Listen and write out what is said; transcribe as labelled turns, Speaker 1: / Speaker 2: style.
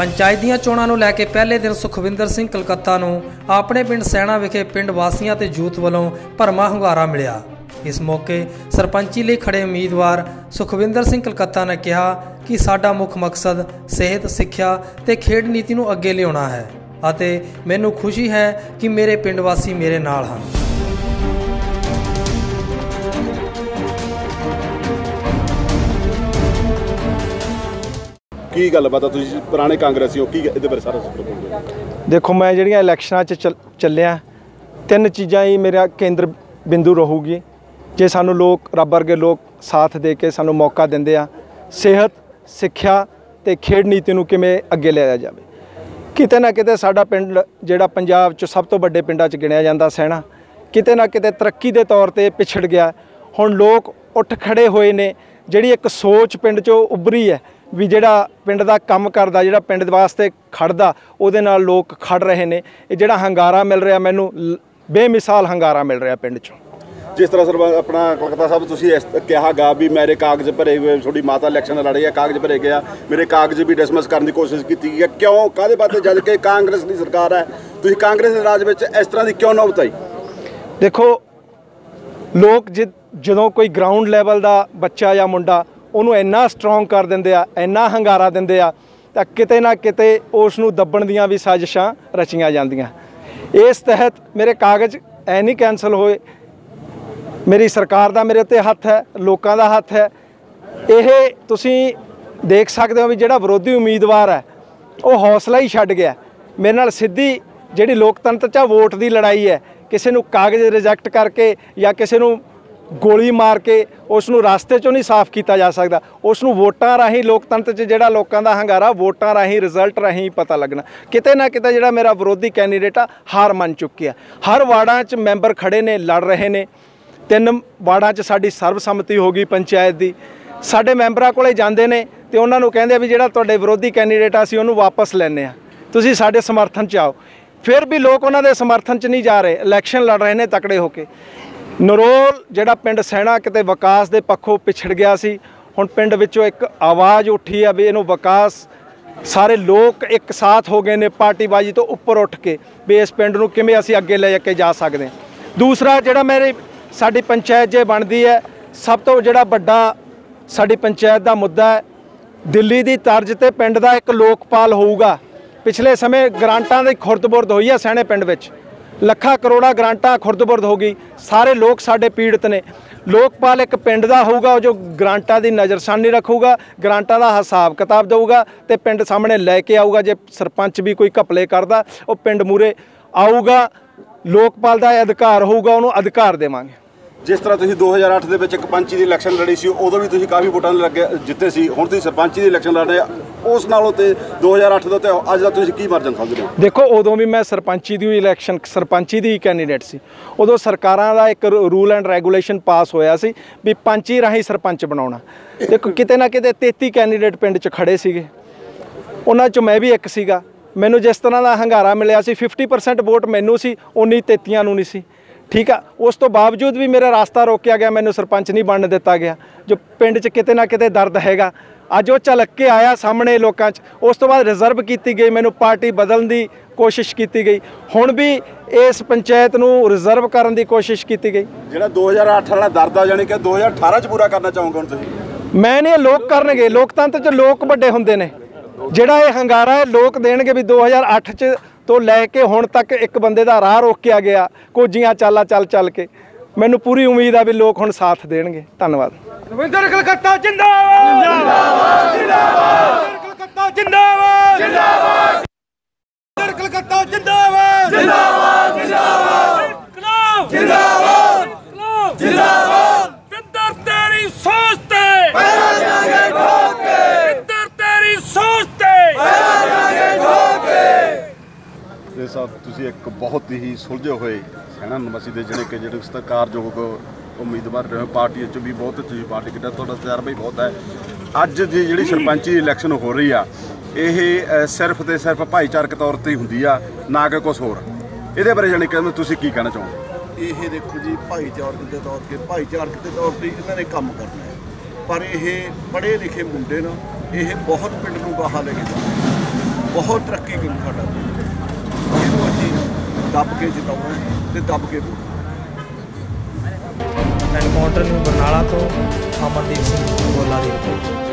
Speaker 1: ਪੰਚਾਇਤ ਦੀਆਂ ਚੋਣਾਂ ਨੂੰ ਲੈ ਕੇ ਪਹਿਲੇ ਦਿਨ ਸੁਖਵਿੰਦਰ ਸਿੰਘ ਕਲਕੱਤਾ ਨੂੰ ਆਪਣੇ ਪਿੰਡ ਸੈਣਾ ਵਿਖੇ ਪਿੰਡ ਵਾਸੀਆਂ ਤੇ ਯੂਥ ਵੱਲੋਂ ਭਰਮਾ ਹੁੰਗਾਰਾ ਮਿਲਿਆ। ਇਸ ਮੌਕੇ ਸਰਪੰਚੀ ਲਈ ਖੜੇ ਉਮੀਦਵਾਰ ਸੁਖਵਿੰਦਰ ਸਿੰਘ ਕਲਕੱਤਾ ਨੇ ਕਿਹਾ ਕਿ ਸਾਡਾ ਮੁੱਖ ਮਕਸਦ ਸਿਹਤ, ਸਿੱਖਿਆ ਤੇ ਖੇਡ ਨੀਤੀ ਨੂੰ ਅੱਗੇ ਲਿਆਉਣਾ ਹੈ ਅਤੇ ਮੈਨੂੰ ਖੁਸ਼ੀ ਹੈ ਕਿ ਮੇਰੇ ਪਿੰਡ ਵਾਸੀ ਮੇਰੇ ਨਾਲ ਹਨ।
Speaker 2: ਕੀ ਗੱਲਬਾਤ ਆ ਤੁਸੀਂ ਪੁਰਾਣੇ ਕਾਂਗਰਸੀ ਹੋ, ਕੀ ਇਹਦੇ ਬਾਰੇ ਸਾਰਾ ਦੱਸੋ
Speaker 3: ਦੇਖੋ, ਮੈਂ ਜਿਹੜੀਆਂ ਇਲੈਕਸ਼ਨਾਂ 'ਚ ਚੱਲਿਆ, ਤਿੰਨ ਚੀਜ਼ਾਂ ਹੀ ਮੇਰਾ ਕੇਂਦਰ ਬਿੰਦੂ ਰਹੂਗੀ। ਜੇ ਸਾਨੂੰ ਲੋਕ, ਰੱਬ ਵਰਗੇ ਲੋਕ ਸਾਥ ਦੇ ਕੇ ਸਾਨੂੰ ਮੌਕਾ ਦਿੰਦੇ ਆ, ਸਿਹਤ, ਸਿੱਖਿਆ ਤੇ ਖੇਡ ਨੀਤੀ ਨੂੰ ਕਿਵੇਂ ਅੱਗੇ ਲਿਆਇਆ ਜਾਵੇ। ਕਿਤੇ ਨਾ ਕਿਤੇ ਸਾਡਾ ਪਿੰਡ ਜਿਹੜਾ ਪੰਜਾਬ 'ਚ ਸਭ ਤੋਂ ਵੱਡੇ ਪਿੰਡਾਂ 'ਚ ਗਿਣਿਆ ਜਾਂਦਾ ਸੈਣਾ, ਕਿਤੇ ਨਾ ਕਿਤੇ ਤਰੱਕੀ ਦੇ ਤੌਰ ਤੇ ਪਿਛੜ ਗਿਆ। ਹੁਣ ਲੋਕ ਉੱਠ ਖੜੇ ਹੋਏ ਨੇ, ਜਿਹੜੀ ਇੱਕ ਸੋਚ ਪਿੰਡ 'ਚੋਂ ਉੱਭਰੀ ਹੈ ਵੀ ਜਿਹੜਾ ਪਿੰਡ ਦਾ ਕੰਮ ਕਰਦਾ ਜਿਹੜਾ ਪਿੰਡ ਦੇ ਵਾਸਤੇ ਖੜਦਾ ਉਹਦੇ ਨਾਲ ਲੋਕ ਖੜ ਰਹੇ ਨੇ। ਇਹ ਜਿਹੜਾ ਹੰਗਾਰਾ ਮਿਲ ਰਿਹਾ ਮੈਨੂੰ ਬੇਮਿਸਾਲ ਹੰਗਾਰਾ ਮਿਲ ਰਿਹਾ ਪਿੰਡ 'ਚੋਂ।
Speaker 2: ਜਿਸ ਤਰ੍ਹਾਂ ਸਰਵਾ ਆਪਣਾ ਕਲਕੱਤਾ ਸਾਹਿਬ ਤੁਸੀਂ ਇਸ ਕਿਹਾਗਾ ਵੀ ਮੇਰੇ ਕਾਗਜ਼ ਭਰੇ ਹੋਏ ਤੁਹਾਡੀ ਮਾਤਾ ਇਲੈਕਸ਼ਨ ਲੜ ਹੈ ਕਾਗਜ਼ ਭਰੇ ਗਿਆ ਮੇਰੇ ਕਾਗਜ਼ ਵੀ ਡਿਸਮਿਸ ਕਰਨ ਦੀ ਕੋਸ਼ਿਸ਼ ਕੀਤੀ ਗਈ ਹੈ। ਕਿਉਂ? ਕਾਦੇ ਬਾਤੇ ਜਦ ਕਿ ਕਾਂਗਰਸ ਦੀ ਸਰਕਾਰ ਹੈ? ਤੁਸੀਂ ਕਾਂਗਰਸ ਦੇ ਰਾਜ ਵਿੱਚ ਇਸ ਤਰ੍ਹਾਂ ਦੀ ਕਿਉਂ ਨੌਬਤ ਆਈ
Speaker 3: ਦੇਖੋ ਲੋਕ ਜਦੋਂ ਕੋਈ ਗਰਾਊਂਡ ਲੈਵਲ ਦਾ ਬੱਚਾ ਜਾਂ ਮੁੰਡਾ ਉਹਨੂੰ ਇੰਨਾ ਸਟਰੋਂਗ ਕਰ ਦਿੰਦੇ ਆ, ਇੰਨਾ ਹੰਗਾਰਾ ਦਿੰਦੇ ਆ, ਤਾਂ ਕਿਤੇ ਨਾ ਕਿਤੇ ਉਸ ਨੂੰ ਦੱਬਣ ਦੀਆਂ ਵੀ ਸਾਜ਼ਿਸ਼ਾਂ ਰਚੀਆਂ ਜਾਂਦੀਆਂ। ਇਸ ਤਹਿਤ ਮੇਰੇ ਕਾਗਜ਼ ਐ ਨਹੀਂ ਕੈਨਸਲ ਹੋਏ। ਮੇਰੀ ਸਰਕਾਰ ਦਾ ਮੇਰੇ ਉੱਤੇ ਹੱਥ ਹੈ, ਲੋਕਾਂ ਦਾ ਹੱਥ ਹੈ। ਇਹ ਤੁਸੀਂ ਦੇਖ ਸਕਦੇ ਹੋ ਵੀ ਜਿਹੜਾ ਵਿਰੋਧੀ ਉਮੀਦਵਾਰ ਹੈ, ਉਹ ਹੌਸਲਾ ਹੀ ਛੱਡ ਗਿਆ। ਮੇਰੇ ਨਾਲ ਸਿੱਧੀ ਜਿਹੜੀ ਲੋਕਤੰਤਰ 'ਚ ਵੋਟ ਦੀ ਲੜਾਈ ਹੈ, ਕਿਸੇ ਨੂੰ ਕਾਗਜ਼ ਰਿਜੈਕਟ ਕਰਕੇ ਜਾਂ ਕਿਸੇ ਨੂੰ ਗੋਲੀ ਮਾਰ ਕੇ ਉਸ ਨੂੰ ਰਾਸਤੇ 'ਚੋਂ ਨਹੀਂ ਸਾਫ਼ ਕੀਤਾ ਜਾ ਸਕਦਾ। ਉਸ ਨੂੰ ਵੋਟਾਂ ਰਾਹੀਂ ਲੋਕਤੰਤਰ 'ਚ ਜਿਹੜਾ ਲੋਕਾਂ ਦਾ ਹੰਗਾਰਾ, ਵੋਟਾਂ ਰਾਹੀਂ ਰਿਜ਼ਲਟ ਰਾਹੀਂ ਪਤਾ ਲੱਗਣਾ। ਕਿਤੇ ਨਾ ਕਿਤੇ ਜਿਹੜਾ ਮੇਰਾ ਵਿਰੋਧੀ ਕੈਂਡੀਡੇਟ ਆ, ਹਾਰ ਮੰਨ ਚੁੱਕਿਆ ਹਰ ਵਾਰਡਾਂ 'ਚ ਮੈਂਬਰ ਖੜੇ ਨੇ, ਲੜ ਰਹੇ ਨੇ। ਤਿੰਨ ਵਾਰਡਾਂ 'ਚ ਸਾਡੀ ਸਰਬਸੰਮਤੀ ਹੋ ਗਈ ਪੰਚਾਇਤ ਦੀ। ਸਾਡੇ ਮੈਂਬਰਾਂ ਕੋਲੇ ਜਾਂਦੇ ਨੇ ਤੇ ਉਹਨਾਂ ਨੂੰ ਕਹਿੰਦੇ ਆ ਵੀ ਜਿਹੜਾ ਤੁਹਾਡੇ ਵਿਰੋਧੀ ਕੈਂਡੀਡੇਟ ਆ, ਅਸੀਂ ਉਹਨੂੰ ਵਾਪਸ ਲੈਣੇ ਆ। ਤੁਸੀਂ ਸਾਡੇ ਸਮਰਥਨ 'ਚ ਆਓ। ਫਿਰ ਵੀ ਲੋਕ ਉਹਨਾਂ ਦੇ ਸਮਰਥਨ 'ਚ ਨਹੀਂ ਜਾ ਰਹੇ। ਇਲੈਕਸ਼ਨ ਲੜ ਰਹੇ ਨੇ ਤਕੜੇ ਹੋ ਕੇ। ਨਰੋਲ, ਜਿਹੜਾ ਪਿੰਡ ਸੈਣਾ ਕਿਤੇ ਵਿਕਾਸ ਦੇ ਪੱਖੋਂ ਪਿਛੜ ਗਿਆ ਸੀ, ਹੁਣ ਪਿੰਡ ਵਿੱਚੋਂ ਇੱਕ ਆਵਾਜ਼ ਉੱਠੀ ਆ ਵੀ ਇਹਨੂੰ ਵਿਕਾਸ, ਸਾਰੇ ਲੋਕ ਇੱਕ ਸਾਥ ਹੋ ਗਏ ਨੇ ਪਾਰਟੀਬਾਜ਼ੀ ਤੋਂ ਉੱਪਰ ਉੱਠ ਕੇ, ਵੀ ਇਸ ਪਿੰਡ ਨੂੰ ਕਿਵੇਂ ਅਸੀਂ ਅੱਗੇ ਲੈ ਕੇ ਜਾ ਸਕਦੇ ਹਾਂ। ਦੂਸਰਾ ਜਿਹੜਾ ਮੇਰੇ, ਸਾਡੀ ਪੰਚਾਇਤ ਜੇ ਬਣਦੀ ਹੈ, ਸਭ ਤੋਂ ਜਿਹੜਾ ਵੱਡਾ ਸਾਡੀ ਪੰਚਾਇਤ ਦਾ ਮੁੱਦਾ ਹੈ, ਦਿੱਲੀ ਦੀ ਤਰਜ਼ ਤੇ ਪਿੰਡ ਦਾ ਇੱਕ ਲੋਕਪਾਲ ਹੋਊਗਾ। ਪਿਛਲੇ ਸਮੇਂ ਗ੍ਰਾਂਟਾਂ ਦੀ ਖੁਰਦਬੁਰਦ ਹੋਈ ਹੈ ਸੈਣੇ ਪਿੰਡ ਵਿੱਚ। ਲੱਖਾਂ ਕਰੋੜਾਂ ਗ੍ਰਾਂਟਾਂ ਖੁਰਦਬੁਰਦ ਹੋ ਗਈ। ਸਾਰੇ ਲੋਕ ਸਾਡੇ ਪੀੜਤ ਨੇ। ਲੋਕਪਾਲ ਇੱਕ ਪਿੰਡ ਦਾ ਹੋਊਗਾ, ਉਹ ਜੋ ਗ੍ਰਾਂਟਾਂ ਦੀ ਨਜ਼ਰਸਾਨੀ ਰੱਖੂਗਾ, ਗ੍ਰਾਂਟਾਂ ਦਾ ਹਿਸਾਬ ਕਿਤਾਬ ਦੇਊਗਾ ਤੇ ਪਿੰਡ ਸਾਹਮਣੇ ਲੈ ਕੇ ਆਊਗਾ, ਜੇ ਸਰਪੰਚ ਵੀ ਕੋਈ ਘਪਲੇ ਕਰਦਾ, ਉਹ ਪਿੰਡ ਮੂਰੇ ਆਊਗਾ। ਲੋਕਪਾਲ ਦਾ ਇਹ ਅਧਿਕਾਰ ਹੋਊਗਾ, ਉਹਨੂੰ ਅਧਿਕਾਰ ਦੇਵਾਂਗੇ।
Speaker 2: ਜਿਸ ਤਰ੍ਹਾਂ ਤੁਸੀਂ 2008 ਦੇ ਵਿੱਚ ਇੱਕ ਪੰਚੀ ਦੀ ਇਲੈਕਸ਼ਨ ਲੜੀ ਸੀ, ਉਦੋਂ ਵੀ ਤੁਸੀਂ ਕਾਫੀ ਵੋਟਾਂ ਨਾਲ ਲੱਗੇ ਜਿੱਤੇ ਸੀ, ਹੁਣ ਤੁਸੀਂ ਸਰਪੰਚੀ ਦੀ ਇਲੈਕਸ਼ਨ ਲੜ ਰਹੇ ਉਸ ਨਾਲੋਂ ਤੇ 2008 ਦਾ ਤੇ ਅੱਜ ਦਾ ਤੁਸੀਂ ਕੀ ਮਾਰਜਨ ਸਮਝਦੇ ਹੋ
Speaker 3: ਦੇਖੋ, ਉਦੋਂ ਵੀ ਮੈਂ ਸਰਪੰਚੀ ਦੀ ਇਲੈਕਸ਼ਨ ਸਰਪੰਚੀ ਦੀ ਕੈਂਡੀਡੇਟ ਸੀ। ਉਦੋਂ ਸਰਕਾਰਾਂ ਦਾ ਇੱਕ ਰੂਲ ਐਂਡ ਰੈਗੂਲੇਸ਼ਨ ਪਾਸ ਹੋਇਆ ਸੀ ਵੀ ਪੰਚੀ ਰਾਹੀਂ ਸਰਪੰਚ ਬਣਾਉਣਾ। ਦੇਖੋ, ਕਿਤੇ ਨਾ ਕਿਤੇ 33 ਕੈਂਡੀਡੇਟ ਪਿੰਡ 'ਚ ਖੜੇ ਸੀਗੇ। ਉਹਨਾਂ 'ਚ ਮੈਂ ਵੀ ਇੱਕ ਸੀਗਾ। ਮੈਨੂੰ ਜਿਸ ਤਰ੍ਹਾਂ ਦਾ ਹੰਗਾਰਾ ਮਿਲਿਆ ਸੀ 50% ਵੋਟ ਮੈਨੂੰ ਸੀ ਉਨੀ 33 ਨੂੰ ਨਹੀਂ ਸੀ। ਠੀਕ ਆ? ਉਸ ਤੋਂ ਬਾਵਜੂਦ ਵੀ ਮੇਰਾ ਰਾਸਤਾ ਰੋਕਿਆ ਗਿਆ, ਮੈਨੂੰ ਸਰਪੰਚ ਨਹੀਂ ਬਣਨ ਦਿੱਤਾ ਗਿਆ, ਜੋ ਪਿੰਡ 'ਚ ਕਿਤੇ ਨਾ ਕਿਤੇ ਦਰਦ ਹੈਗਾ। ਅੱਜ ਉਹ ਝਲਕ ਕੇ ਆਇਆ ਸਾਹਮਣੇ ਲੋਕਾਂ 'ਚ। ਉਸ ਤੋਂ ਬਾਅਦ ਰਿਜ਼ਰਵ ਕੀਤੀ ਗਈ ਮੈਨੂੰ ਪਾਰਟੀ ਬਦਲਣ ਦੀ ਕੋਸ਼ਿਸ਼ ਕੀਤੀ ਗਈ। ਹੁਣ ਵੀ ਇਸ ਪੰਚਾਇਤ ਨੂੰ ਰਿਜ਼ਰਵ ਕਰਨ ਦੀ ਕੋਸ਼ਿਸ਼ ਕੀਤੀ ਗਈ।
Speaker 2: ਜਿਹੜਾ 2008 ਵਾਲਾ ਦਰਦ ਆ ਜਾਨੀ ਕਿ 2018 ਚ ਪੂਰਾ ਕਰਨਾ ਚਾਹੋਗੇ ਹੁਣ ਤੁਸੀਂ?
Speaker 3: ਮੈਂ ਨਹੀਂ ਇਹ ਲੋਕ ਕਰਨਗੇ। ਲੋਕਤੰਤਰ 'ਚ ਲੋਕ ਵੱਡੇ ਹੁੰਦੇ ਨੇ। ਜਿਹੜਾ ਇਹ ਹੰਗਾਰਾ ਹੈ ਲੋਕ ਦੇਣਗੇ ਵੀ 2008 'ਚ ਤੋਂ ਲੈ ਕੇ ਹੁਣ ਤੱਕ ਇੱਕ ਬੰਦੇ ਦਾ ਰਾਹ ਰੋਕਿਆ ਗਿਆ। ਕੋਜੀਆਂ ਚਾਲਾਂ ਚੱਲ ਚੱਲ ਕੇ। ਮੈਨੂੰ ਪੂਰੀ ਉਮੀਦ ਆ ਵੀ ਲੋਕ ਹੁਣ ਸਾਥ ਦੇਣਗੇ। ਧੰਨਵਾਦ।
Speaker 4: ਰਵਿੰਦਰ ਕਲਕੱਤਾ ਜਿੰਦਾਬਾਦ! ਜਿੰਦਾਬਾਦ! ਜਿੰਦਾਬਾਦ ਕਲਕੱਤਾ ਜਿੰਦਾਬਾਦ! ਜਿੰਦਾਬਾਦ ਰਵਿੰਦਰ ਕਲਕੱਤਾ ਜਿੰਦਾਬਾਦ! ਜਿੰਦਾਬਾਦ! ਜਿੰਦਾਬਾਦ! ਜਿੰਦਾਬਾਦ! ਜਿੰਦਾਬਾਦ! ਪਿੰਦਰ ਤੇਰੀ ਸੋਚ ਤੇ! ਪੈਰਾਂ ਦੇਾਂਗੇ ਠੋਕ ਕੇ! ਪਿੰਦਰ ਤੇਰੀ ਸੋਚ ਤੇ! ਪੈਰਾਂ ਦੇਾਂਗੇ ਠੋਕ ਕੇ!
Speaker 2: ਤੇ ਸਾਹਿਬ ਤੁਸੀਂ ਇੱਕ ਬਹੁਤ ਹੀ ਸੁਲਝੇ ਹੋਏ ਸੈਨਾ ਨਿਵਾਸੀ ਦੇ ਜਿਹੜੇ ਕਿ ਜਿਹੜੇ ਸਤਿਕਾਰਯੋਗ ਉਮੀਦਵਾਰ ਰਹੇ ਹੋ, ਪਾਰਟੀ 'ਚ ਵੀ ਬਹੁਤ ਤੁਸੀਂ ਪਾਰਟੀ ਕਿੱਡਾ ਤੁਹਾਡਾ ਤਜਰਬਾ ਹੀ ਬਹੁਤ ਹੈ। ਅੱਜ ਦੀ ਜਿਹੜੀ ਸਰਪੰਚੀ ਇਲੈਕਸ਼ਨ ਹੋ ਰਹੀ ਆ, ਇਹ ਸਿਰਫ ਤੇ ਸਿਰਫ ਭਾਈਚਾਰਕ ਤੌਰ ਤੇ ਹੀ ਹੁੰਦੀ ਆ, ਨਾ ਕਿ ਕੁਝ ਹੋਰ। ਇਹਦੇ ਬਾਰੇ ਜਾਣੀ ਕਿ ਤੁਸੀਂ ਕੀ ਕਹਿਣਾ ਚਾਹੋਗੇ?
Speaker 5: ਇਹ ਦੇਖੋ ਜੀ, ਭਾਈਚਾਰਕ ਦੇ ਤੌਰ ਤੇ, ਭਾਈਚਾਰਕ ਦੇ ਤੌਰ ਤੇ ਇਹਨਾਂ ਨੇ ਕੰਮ ਕਰਨਾ ਹੈ। ਪਰ ਇਹ ਪੜ੍ਹੇ ਲਿਖੇ ਮੁੰਡੇ ਨਾ, ਇਹ ਬਹੁਤ ਪਿੰਡ ਨੂੰ ਬਾਹਰ ਲੈ ਕੇ ਜਾਂਦੇ ਬਹੁਤ ਤਰੱਕੀ ਕਰੂ ਸਾਡਾ ਇਹਨੂੰ ਅਸੀਂ ਦੱਬ ਕੇ ਜਿਤਾਉਣਾ ਹੈ ਤੇ ਦੱਬ ਕੇ ਵੋਟ
Speaker 1: ਐਨਕਾਊਂਟਰ ਨੂੰ ਬਰਨਾਲਾ ਤੋਂ ਅਮਰਦੀਪ ਸਿੰਘ ਗੋਲਾ ਦੀ ਰਿਪੋਰਟ।